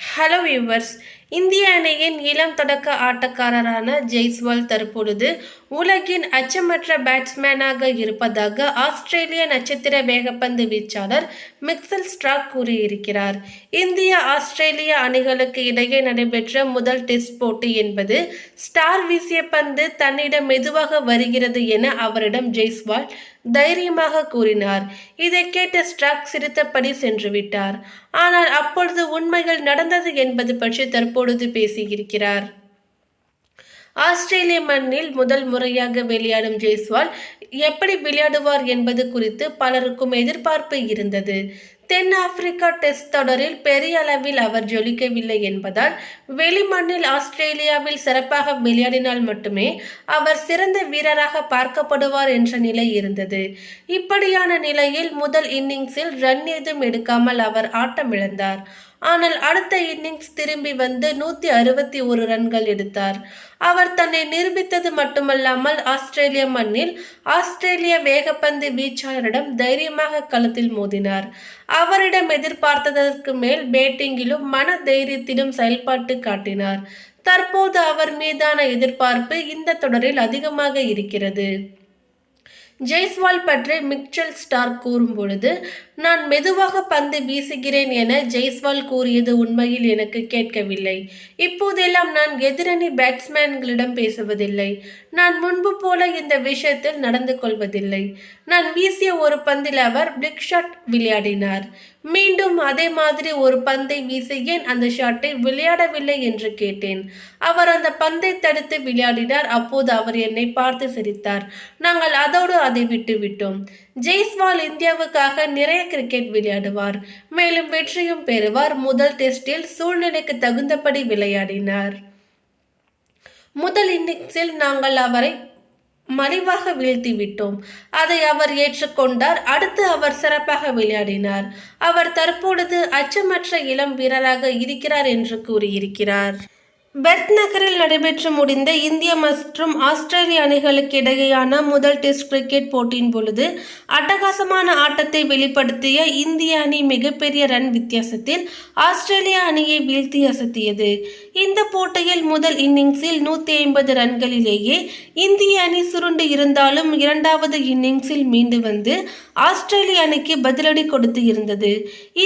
Hello viewers இந்திய அணியின் இளம் தொடக்க ஆட்டக்காரரான ஜெய்ஸ்வால் தற்பொழுது உலகின் அச்சமற்ற பேட்ஸ்மேனாக இருப்பதாக ஆஸ்திரேலிய நட்சத்திர வேகப்பந்து வீச்சாளர் மிக்சல் ஸ்ட்ராக் கூறியிருக்கிறார். இந்திய ஆஸ்திரேலிய அணிகளுக்கு இடையே நடைபெற்ற முதல் டெஸ்ட் போட்டி என்பது ஸ்டார் வீசிய பந்து தன்னிடம் மெதுவாக வருகிறது என அவரிடம் ஜெய்ஸ்வால் தைரியமாக கூறினார். இதை கேட்ட ஸ்ட்ராக் சிரித்தபடி சென்று விட்டார் ஆனால் அப்பொழுது உண்மைகள் நடந்தது என்பது பற்றி தற்போது பொழுது பேசியிருக்கிறார். ஆஸ்திரேலிய மண்ணில் முதல் முறையாக விளையாடும் ஜெய்ஸ்வால் எப்படி விளையாடுவார் என்பது குறித்து பலருக்கும் எதிர்பார்ப்பு இருந்தது. தென்னாப்பிரிக்கா டெஸ்ட் தொடரில் பெரிய அளவில் அவர் ஜொலிக்கவில்லை என்பதால் வெளிமண்ணில் ஆஸ்திரேலியாவில் சிறப்பாக விளையாடினால் மட்டுமே அவர் சிறந்த வீரராக பார்க்கப்படுவார் என்ற நிலை இருந்தது. இப்படியான நிலையில் முதல் இன்னிங்ஸில் ரன் ஏதும் எடுக்காமல் அவர் ஆட்டமிழந்தார். ஆனால் அடுத்த இன்னிங்ஸ் திரும்பி வந்து நூற்றி அறுபத்தி ஒரு ரன்கள் எடுத்தார். அவர் தன்னை நிரூபித்தது மட்டுமல்லாமல் ஆஸ்திரேலிய மண்ணில் ஆஸ்திரேலிய வேகப்பந்து வீச்சாளரிடம் தைரியமாக களத்தில் மோதினார். அவரிடம் எதிர்பார்த்ததற்கு மேல் பேட்டிங்கிலும் மன தைரியத்திலும் செயல்பாட்டு காட்டினார். தற்போது அவர் மீதான எதிர்பார்ப்பு இந்த தொடரில் அதிகமாக இருக்கிறது. ஜெய்ஸ்வால் பற்றி மிக்சல் ஸ்டார் கூறும் பொழுது நான் மெதுவாக பந்து வீசுகிறேன் என ஜெய்ஸ்வால் கூறியது உண்மையில் எனக்கு கேட்கவில்லை. இப்போதெல்லாம் நான் எதிரணி பேட்ஸ்மேன்களிடம் பேசுவதில்லை. நான் முன்பு போல இந்த விஷயத்தில் நடந்து கொள்வதில்லை. நான் வீசிய ஒரு பந்தில் அவர் பிளிக் ஷாட் விளையாடினார். மீண்டும் அதே மாதிரி ஒரு பந்தை வீசி ஏன் அந்த ஷாட்டை விளையாடவில்லை என்று கேட்டேன். அவர் அந்த பந்தை தடுத்து விளையாடினார். அப்போது அவர் என்னை பார்த்து சிரித்தார். நாங்கள் அதோடு அதை விட்டுவிட்டோம். ஜெய்ஸ்வால் இந்தியாவுக்காக நிறைய கிரிக்கெட் விளையாடுவார். மேலும் வெற்றியும் பெறுவார். முதல் டெஸ்டில் சூழ்நிலைக்கு தகுந்தபடி விளையாடினார். முதல் இன்னிங்ஸில் நாங்கள் அவரை மலிவாக வீழ்த்திவிட்டோம் அதை அவர் ஏற்றுக்கொண்டார். அடுத்து அவர் சிறப்பாக விளையாடினார். அவர் தற்பொழுது அச்சமற்ற இளம் வீரராக இருக்கிறார் என்று கூறியிருக்கிறார். பெர்த் நகரில் நடைபெற்று முடிந்த இந்திய மற்றும் ஆஸ்திரேலிய அணிகளுக்கு இடையேயான முதல் டெஸ்ட் கிரிக்கெட் போட்டியின் பொழுது அட்டகாசமான ஆட்டத்தை வெளிப்படுத்திய இந்திய அணி மிகப்பெரிய ரன் வித்தியாசத்தில் ஆஸ்திரேலிய அணியை வீழ்த்தி அசத்தியது. இந்த போட்டியில் முதல் இன்னிங்ஸில் நூற்றி ஐம்பது ரன்களிலேயே இந்திய அணி சுருண்டு இருந்தாலும் இரண்டாவது இன்னிங்ஸில் மீண்டு வந்து ஆஸ்திரேலிய அணிக்கு பதிலடி கொடுத்து இருந்தது.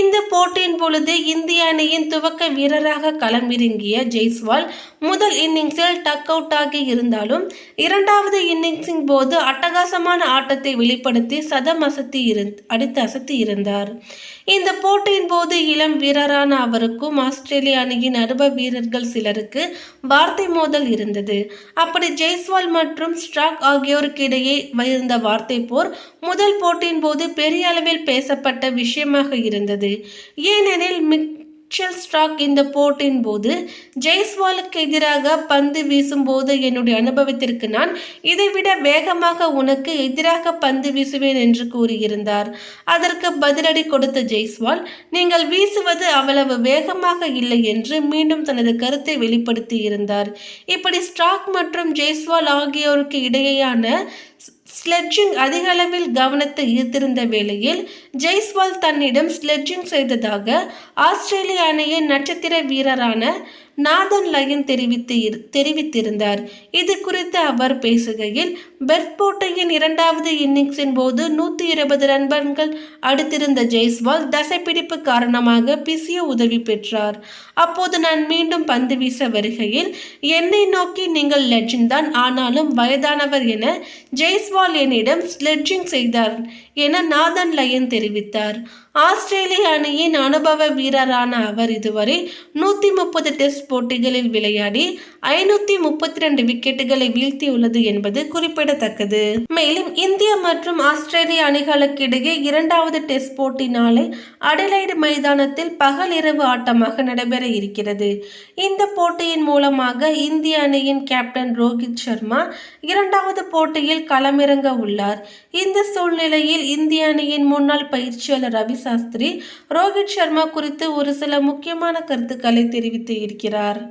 இந்த போட்டியின் பொழுது இந்திய அணியின் துவக்க வீரராக களமிறங்கிய ஜெய்ஸ்வால் முதல் இன்னிங்ஸில் டக் அவுட் ஆகி இருந்தாலும் இரண்டாவது இன்னிங்ஸின் போது அட்டகாசமான ஆட்டத்தை வெளிப்படுத்தி சதம் அசத்தி இருந் அடித்து அசத்தி இருந்தார். இந்த போட்டியின் போது இளம் வீரரான அவருக்கும் ஆஸ்திரேலிய அணியின் அனுபவ வீரர்கள் சிலருக்கு வார்த்தை மோதல் இருந்தது. அப்படி ஜெய்ஸ்வால் மற்றும் ஸ்ட்ராக் ஆகியோருக்கு இடையே இருந்த வார்த்தை போர் முதல் போட்டியின் போது பெரிய அளவில் பேசப்பட்ட விஷயமாக இருந்தது. ஏனெனில் மிக் ஸ்டாக் இந்த போட்டியின் போது ஜெய்ஸ்வாலுக்கு எதிராக பந்து வீசும்போது என்னுடைய அனுபவத்திற்கு நான் இதைவிட வேகமாக உனக்கு எதிராக பந்து வீசுவேன் என்று கூறியிருந்தார். அதற்கு பதிலடி கொடுத்த ஜெய்ஸ்வால் நீங்கள் வீசுவது அவ்வளவு வேகமாக இல்லை என்று மீண்டும் தனது கருத்தை வெளிப்படுத்தி இருந்தார் இப்படி ஸ்டாக் மற்றும் ஜெய்ஸ்வால் ஆகியோருக்கு இடையேயான ஸ்லெட்ஜிங் அதிக அளவில் கவனத்தை ஈர்த்திருந்த வேளையில் ஜெய்ஸ்வால் தன்னிடம் ஸ்லெட்ஜிங் செய்ததாக ஆஸ்திரேலிய அணியின் நட்சத்திர வீரரான நாதன் லயன் தெரிவித்து தெரிவித்திருந்தார். இது குறித்து அவர் பேசுகையில் பெர்த் போட்டியின் இரண்டாவது இன்னிங்ஸின் போது நூற்றி இருபது ரன்கள் அடுத்திருந்த ஜெய்ஸ்வால் தசைப்பிடிப்பு காரணமாக பிசிய உதவி பெற்றார். அப்போது நான் மீண்டும் பந்து வீச வருகையில் என்னை நோக்கி நீங்கள் லெஜின் தான் ஆனாலும் வயதானவர் என ஜெய்ஸ்வால் என்னிடம் ஸ்லெட்ஜிங் செய்தார் என நாதன் லயன் தெரிவித்தார். தெரிவித்தார். ஆஸ்திரேலிய அணியின் அனுபவ வீரரான அவர் இதுவரை நூற்றி முப்பது டெஸ்ட் போட்டிகளில் விளையாடி ஐநூற்றி முப்பத்தி ரெண்டு விக்கெட்டுகளை வீழ்த்தியுள்ளது என்பது குறிப்பிடத்தக்கது. மேலும் இந்திய மற்றும் ஆஸ்திரேலிய அணிகளுக்கு இடையே இரண்டாவது டெஸ்ட் போட்டி நாளை அடலைடு மைதானத்தில் பகல் இரவு ஆட்டமாக நடைபெற இருக்கிறது. இந்த போட்டியின் மூலமாக இந்திய அணியின் கேப்டன் ரோஹித் சர்மா இரண்டாவது போட்டியில் களமிறங்க உள்ளார். இந்த சூழ்நிலையில் இந்திய அணியின் முன்னாள் பயிற்சியாளர் ரவி சாஸ்திரி ரோஹித் சர்மா குறித்து ஒரு சில முக்கியமான கருத்துக்களை தெரிவித்து இருக்கிறார்.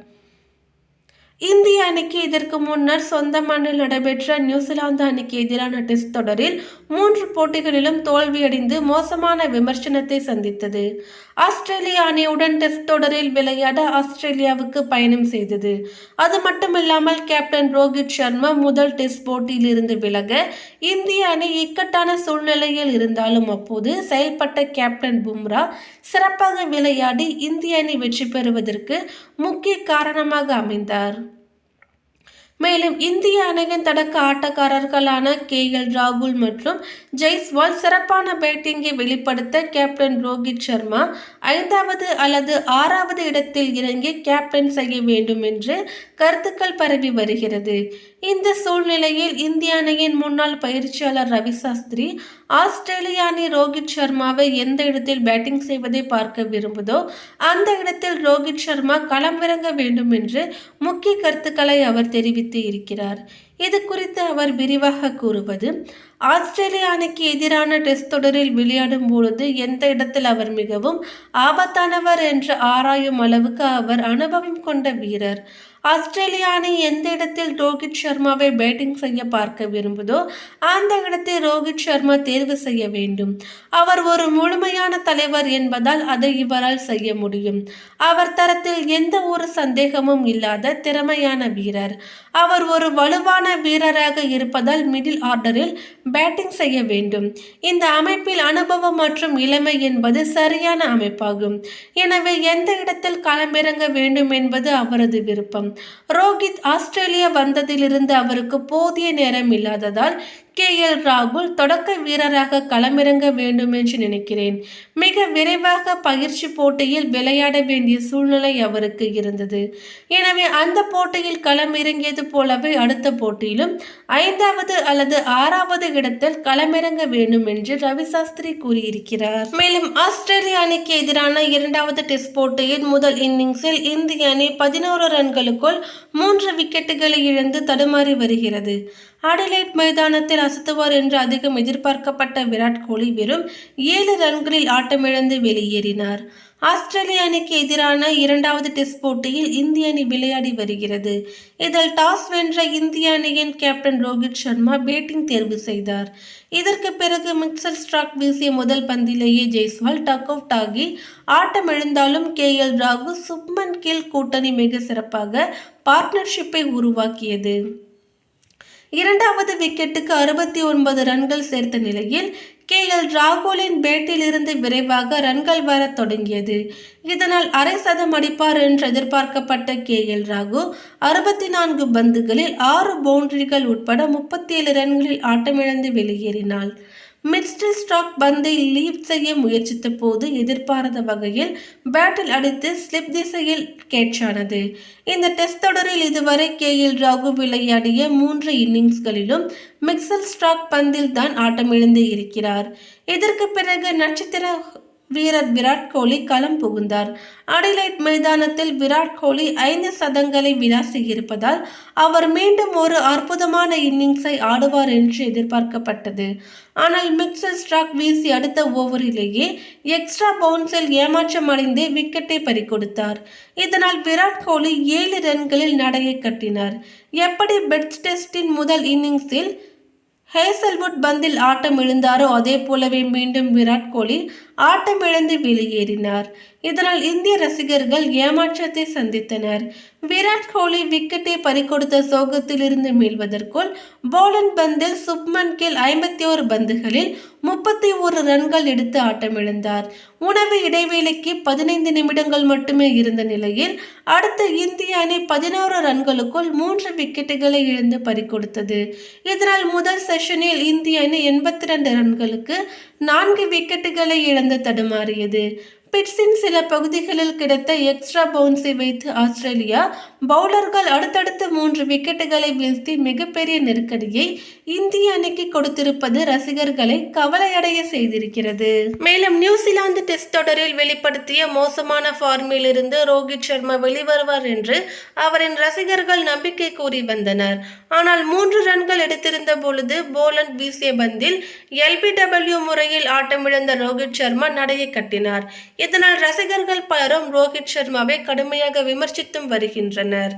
இந்திய அணிக்கு இதற்கு முன்னர் சொந்த மண்ணில் நடைபெற்ற நியூசிலாந்து அணிக்கு எதிரான டெஸ்ட் தொடரில் மூன்று போட்டிகளிலும் தோல்வியடைந்து மோசமான விமர்சனத்தை சந்தித்தது. ஆஸ்திரேலிய அணியுடன் டெஸ்ட் தொடரில் விளையாட ஆஸ்திரேலியாவுக்கு பயணம் செய்தது. அது மட்டுமில்லாமல் கேப்டன் ரோஹித் சர்மா முதல் டெஸ்ட் போட்டியில் இருந்து விலக இந்திய அணி இக்கட்டான சூழ்நிலையில் இருந்தாலும் அப்போது செயல்பட்ட கேப்டன் பும்ரா சிறப்பாக விளையாடி இந்திய அணி வெற்றி பெறுவதற்கு முக்கிய காரணமாக அமைந்தார். மேலும் இந்திய அணியின் தடக்க ஆட்டக்காரர்களான கே எல் ராகுல் மற்றும் ஜெய்ஸ்வால் சிறப்பான பேட்டிங்கை வெளிப்படுத்த கேப்டன் ரோஹித் சர்மா ஐந்தாவது அல்லது ஆறாவது இடத்தில் இறங்கி கேப்டன் செய்ய வேண்டும் என்று கருத்துக்கள் பரவி வருகிறது. இந்த சூழ்நிலையில் இந்திய அணியின் முன்னாள் பயிற்சியாளர் ரவி சாஸ்திரி ஆஸ்திரேலிய அணி ரோஹித் சர்மாவை எந்த இடத்தில் பேட்டிங் செய்வதை பார்க்க விரும்புதோ அந்த இடத்தில் ரோஹித் சர்மா களமிறங்க வேண்டும் என்று முக்கிய கருத்துக்களை அவர் தெரிவித்து இருக்கிறார். இது குறித்து அவர் விரிவாக கூறுவது ஆஸ்திரேலிய அணிக்கு எதிரான டெஸ்ட் தொடரில் விளையாடும் பொழுது எந்த இடத்தில் அவர் மிகவும் ஆபத்தானவர் என்று ஆராயும் அளவுக்கு அவர் அனுபவம் கொண்ட வீரர். ஆஸ்திரேலிய அணி எந்த இடத்தில் ரோஹித் சர்மாவை பேட்டிங் செய்ய பார்க்க விரும்புதோ அந்த இடத்தை ரோஹித் சர்மா தேர்வு செய்ய வேண்டும். அவர் ஒரு முழுமையான தலைவர் என்பதால் அதை இவரால் செய்ய முடியும். அவர் தரத்தில் எந்த ஒரு சந்தேகமும் இல்லாத திறமையான வீரர். அவர் ஒரு வலுவான வீரராக இருப்பதால் மிடில் ஆர்டரில் பேட்டிங் செய்ய வேண்டும். இந்த அமைப்பில் அனுபவம் மற்றும் இளமை என்பது சரியான அமைப்பாகும். எனவே எந்த இடத்தில் களமிறங்க வேண்டும் என்பது அவரது விருப்பம். ரோஹித் ஆஸ்திரேலியா வந்ததிலிருந்து அவருக்கு போதிய நேரம் இல்லாததால் கே எல் ராகுல் தொடக்க வீரராக களமிறங்க வேண்டும் என்று நினைக்கிறேன். மிக விரைவாக பயிற்சி போட்டியில் விளையாட வேண்டிய சூழ்நிலை அவருக்கு இருந்தது. எனவே அந்த போட்டியில் களமிறங்கியது போலவே அடுத்த போட்டியிலும் ஐந்தாவது அல்லது ஆறாவது இடத்தில் களமிறங்க வேண்டும் என்று ரவி சாஸ்திரி கூறியிருக்கிறார். மேலும் ஆஸ்திரேலிய அணிக்கு எதிரான இரண்டாவது டெஸ்ட் போட்டியின் முதல் இன்னிங்ஸில் இந்திய அணி பதினோரு ரன்களுக்குள் மூன்று விக்கெட்டுகளை இழந்து தடுமாறி வருகிறது. அடிலைட் மைதானத்தில் அசத்துவார் என்று அதிகம் எதிர்பார்க்கப்பட்ட விராட் கோலி வெறும் ஏழு ரன்களில் ஆட்டமிழந்து வெளியேறினார். ஆஸ்திரேலிய அணிக்கு எதிரான இரண்டாவது டெஸ்ட் போட்டியில் இந்திய அணி விளையாடி வருகிறது. இதில் டாஸ் வென்ற இந்திய அணியின் கேப்டன் ரோஹித் சர்மா பேட்டிங் தேர்வு செய்தார். இதற்கு பிறகு மிக்சல் ஸ்ட்ராக் வீசிய முதல் பந்திலேயே ஜெய்ஸ்வால் டக் அவுட் ஆகி ஆட்டமிழந்தாலும் கே எல் ராகு சுப்மன் கில் கூட்டணி மிக சிறப்பாக பார்ட்னர்ஷிப்பை உருவாக்கியது. இரண்டாவது விக்கெட்டுக்கு அறுபத்தி ஒன்பது ரன்கள் சேர்த்த நிலையில் கே எல் ராகுலின் பேட்டிலிருந்து விரைவாக ரன்கள் வரத் தொடங்கியது. இதனால் அரை சதம் அடிப்பார் என்று எதிர்பார்க்கப்பட்ட கே எல் ராகு அறுபத்தி நான்கு பந்துகளில் ஆறு பவுண்டரிகள் உட்பட முப்பத்தி ஏழு ரன்களில் ஆட்டமிழந்து வெளியேறினாள். மிட்ஸ்டில் ஸ்டாக் பந்தை லீவ் செய்ய முயற்சித்த போது எதிர்பாராத வகையில் பேட்டில் அடித்து ஸ்லிப் திசையில் கேட்சானது. இந்த டெஸ்ட் தொடரில் இதுவரை கே எல் ராகு விளையாடிய மூன்று இன்னிங்ஸ்களிலும் மிக்சல் ஸ்டாக் பந்தில் தான் ஆட்டமிழந்து இருக்கிறார். இதற்கு பிறகு நட்சத்திர வீரர் விராட் கோலி களம் புகுந்தார். அடிலைட் மைதானத்தில் விராட் கோலி ஐந்து சதங்களை விளாசியிருப்பதால் அவர் மீண்டும் ஒரு அற்புதமான இன்னிங்ஸை ஆடுவார் என்று எதிர்பார்க்கப்பட்டது. ஆனால் மிக்சல் ஸ்டாக் வீசி அடுத்த ஓவரிலேயே எக்ஸ்ட்ரா பவுன்ஸில் ஏமாற்றம் அடைந்து விக்கெட்டை பறிகொடுத்தார். இதனால் விராட் கோலி ஏழு ரன்களில் நடையை கட்டினார். எப்படி பெட் டெஸ்டின் முதல் இன்னிங்ஸில் ஹேசல்வுட் பந்தில் ஆட்டம் எழுந்தாரோ அதே போலவே மீண்டும் விராட் கோலி ஆட்டமிழந்து வெளியேறினார். இதனால் இந்திய ரசிகர்கள் ஏமாற்றத்தை சந்தித்தனர். விராட் கோலி விக்கெட்டை பறிகொடுத்த சோகத்திலிருந்து மீள்வதற்குள் போலன் பந்தில் சுப்மன் கில் ஐம்பத்தி ஓரு பந்துகளில் முப்பத்தி ஒரு ரன்கள் எடுத்து ஆட்டமிழந்தார். உணவு இடைவேளைக்கு பதினைந்து நிமிடங்கள் மட்டுமே இருந்த நிலையில் அடுத்த இந்திய அணி பதினோரு ரன்களுக்குள் மூன்று விக்கெட்டுகளை இழந்து பறிகொடுத்தது. இதனால் முதல் செஷனில் இந்திய அணி எண்பத்தி ரெண்டு ரன்களுக்கு நான்கு விக்கெட்டுகளை இழந்து தடுமாறியது. பிட்ஸின் சில பகுதிகளில் கிடைத்த எக்ஸ்ட்ரா பவுன்ஸை வைத்து ஆஸ்திரேலியா பவுலர்கள் அடுத்தடுத்து மூன்று விக்கெட்டுகளை வீழ்த்தி மிகப்பெரிய நெருக்கடியை இந்திய அணிக்கு கொடுத்திருப்பது ரசிகர்களை கவலையடைய செய்திருக்கிறது. மேலும் நியூசிலாந்து டெஸ்ட் தொடரில் வெளிப்படுத்திய மோசமான ஃபார்மில் இருந்து ரோஹித் சர்மா வெளிவருவார் என்று அவரின் ரசிகர்கள் நம்பிக்கை கூறி வந்தனர். ஆனால் மூன்று ரன்கள் எடுத்திருந்த பொழுது போலண்ட் வீசிய பந்தில் எல்பிடபிள்யூ முறையில் ஆட்டமிழந்த ரோஹித் சர்மா நடையை கட்டினார். இதனால் ரசிகர்கள் பலரும் ரோஹித் சர்மாவை கடுமையாக விமர்சித்தும் வருகின்றனர்.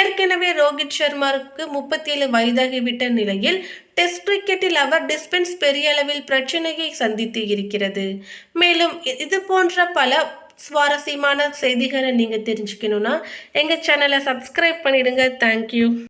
ஏற்கனவே ரோஹித் சர்மாவுக்கு முப்பத்தி ஏழு வயதாகிவிட்ட நிலையில் டெஸ்ட் கிரிக்கெட்டில் அவர் டிஸ்பென்ஸ் பெரிய அளவில் பிரச்சனையை சந்தித்து இருக்கிறது. மேலும் இது போன்ற பல சுவாரஸ்யமான செய்திகளை நீங்கள் தெரிஞ்சுக்கணுன்னா எங்கள் சேனலை சப்ஸ்கிரைப் பண்ணிடுங்க. தேங்க்யூ